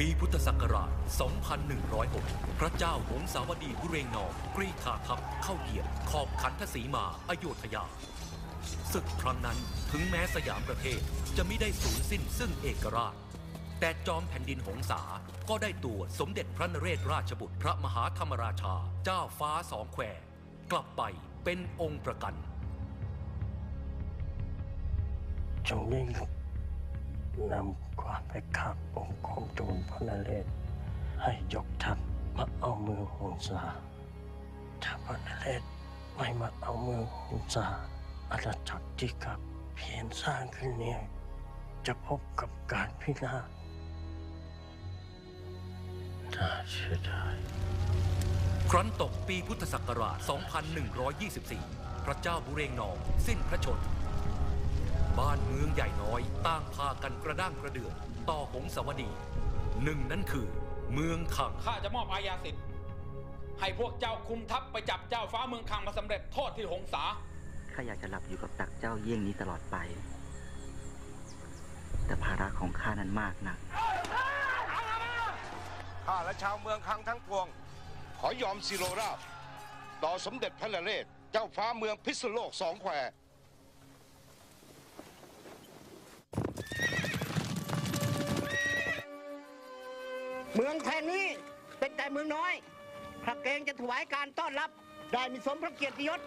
ปีพุทธศักราช 2106 พระเจ้าหงสาวดีบุเรงนองกรีธาทัพเข้าเหยียบ ขอบขันทศีมาอโยธยา ศึกครั้งนั้นถึงแม้สยามประเทศจะไม่ได้สูญสิ้นซึ่งเอกราช แต่จอมแผ่นดินหงสาก็ได้ตัวสมเด็จพระนเรศราชบุตรพระมหาธรรมราชา เจ้าฟ้าสองแควกลับไปเป็นองค์ประกันจงยิ่งน นำความไปขับองค์ของทูลพระนเรศให้ยกทัพมาเอาเมืองหงสาถ้าพระนเรศไม่มาเอาเมืองหงสาอาณาจักรที่กับเพียรสร้างขึ้นเนี่ยจะพบกับการพินาศน่าเชื่อได้ครั้นตกปีพุทธศักราช 2124 พระเจ้าบุเรงนองสิ้นพระชนม์ บ้านเมืองใหญ่น้อยต่างพากันกระด้างกระเดื่องต่อหงสาวดี หนึ่งนั้นคือ เมืองขังข้าจะมอบอาญาสิทธิ์ให้พวกเจ้าคุมทัพไปจับเจ้าฟ้าเมืองคังมาสำเร็จโทษที่หงสาข้าอยากจะหลับอยู่กับตักเจ้าเยี่ยงนี้ตลอดไป แต่ภาระของข้านั้นมากนักข้าและชาวเมืองคังทั้งปวง ขอยอมสิโรราบ ต่อสมเด็จพระนเรศเจ้าฟ้าเมืองพิษณุโลกสองแคว เมืองแทนนี้เป็นแต่เมืองน้อยพระเกรงจะถวายการต้อนรับได้มีสมพระเกียรติยศ